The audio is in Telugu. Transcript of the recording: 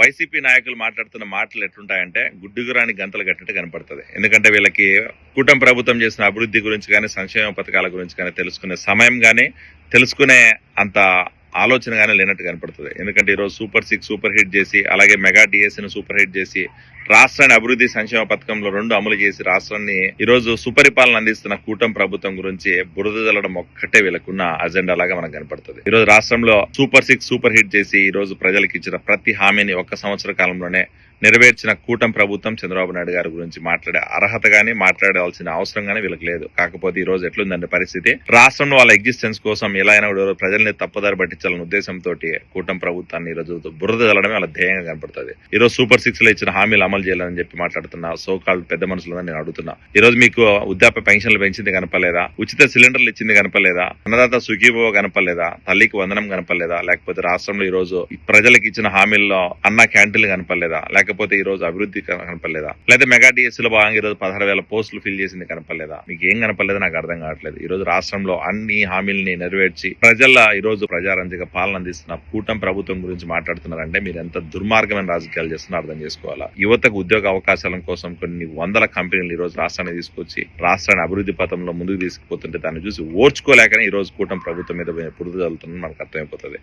వైసీపీ నాయకులు మాట్లాడుతున్న మాటలు ఎట్లుంటాయంటే గుడ్డుగురాని గంతలు కట్టినట్టు కనపడుతుంది. ఎందుకంటే వీళ్ళకి కూటమి ప్రభుత్వం చేసిన అభివృద్ధి గురించి కానీ సంక్షేమ పథకాల గురించి కానీ తెలుసుకునే సమయం కానీ తెలుసుకునే అంత ఆలోచన కానీ లేనట్టు కనపడుతుంది. ఎందుకంటే ఈరోజు సూపర్ సిక్స్ సూపర్ హిట్ చేసి అలాగే మెగా డిఎస్సీని సూపర్ హిట్ చేసి రాష్ట్రాన్ని అభివృద్ధి సంక్షేమ పథకంలో రెండు అమలు చేసి రాష్ట్రాన్ని ఈరోజు సుపరిపాలన అందిస్తున్న కూటమి ప్రభుత్వం గురించి బురద జల్లడం ఒక్కటే వీళ్ళకున్న అజెండా లాగా మనకు కనపడుతుంది. ఈ రోజు రాష్ట్రంలో సూపర్ సిక్స్ సూపర్ హిట్ చేసి ఈ రోజు ప్రజలకు ఇచ్చిన ప్రతి హామీని ఒక్క సంవత్సర కాలంలోనే నెరవేర్చిన కూటమి ప్రభుత్వం చంద్రబాబు నాయుడు గారి గురించి మాట్లాడే అర్హత గానీ మాట్లాడాల్సిన అవసరం గానీ వీళ్ళకి లేదు. కాకపోతే ఈ రోజు ఎట్లుందంటే పరిస్థితి. రాష్ట్రంలో వాళ్ళ ఎగ్జిస్టెన్స్ కోసం ఎలా అయినా కూడా ప్రజల్ని తప్పుదారి పట్టించాలనే ఉద్దేశంతో కూటమి ప్రభుత్వాన్ని ఈ రోజు బురద జల్లడమే వాళ్ళ ధ్యేయంగా కనపడుతుంది. ఈ రోజు సూపర్ సిక్స్లో ఇచ్చిన హామీలు అమలు చేయాలని చెప్పి మాట్లాడుతున్నా. సో కాల్డ్ పెద్ద మనుషులని నేను అడుగుతున్నా. ఈ రోజు మీకు వృద్ధాప్య పెన్షన్లు పెంచింది కనపలేదా ఉచిత సిలిండర్లు ఇచ్చింది కనపలేదా అన్నదాత సుఖీభవ కనపలేదా తల్లికి వందనం కనపలేదా లేకపోతే రాష్ట్రంలో ఈ రోజు ప్రజలకు ఇచ్చిన హామీల్లో అన్న క్యాంటీన్లు కనపలేదా లేకపోతే ఈ రోజు అభివృద్ధి కనపలేదా లేదా మెగా డిఎస్లో భాగంగా ఈ రోజు పదహారు వేల పోస్టులు ఫిల్ చేసింది కనపలేదా మీకు ఏం కనపడలేదు నాకు అర్థం కావట్లేదు. ఈ రోజు రాష్ట్రంలో అన్ని హామీలని నెరవేర్చి ప్రజల ఈ రోజు ప్రజారంజక పాలన అందిస్తున్న కూటమి ప్రభుత్వం గురించి మాట్లాడుతున్నారంటే మీరు ఎంత దుర్మార్గమైన రాజకీయాలు చేస్తున్నారో అర్థం చేసుకోవాలా. యువతకు ఉద్యోగ అవకాశాల కోసం కొన్ని వందల కంపెనీలు ఈ రోజు రాష్ట్రాన్ని తీసుకొచ్చి రాష్ట్రాన్ని అభివృద్ధి పథంలో ముందుకు తీసుకుపోతుంటే దాన్ని చూసి ఓర్చుకోలేకనే ఈ రోజు కూటమి ప్రభుత్వం మీద పురుదు జల్లుతుందని మనకు అర్థమైపోతుంది.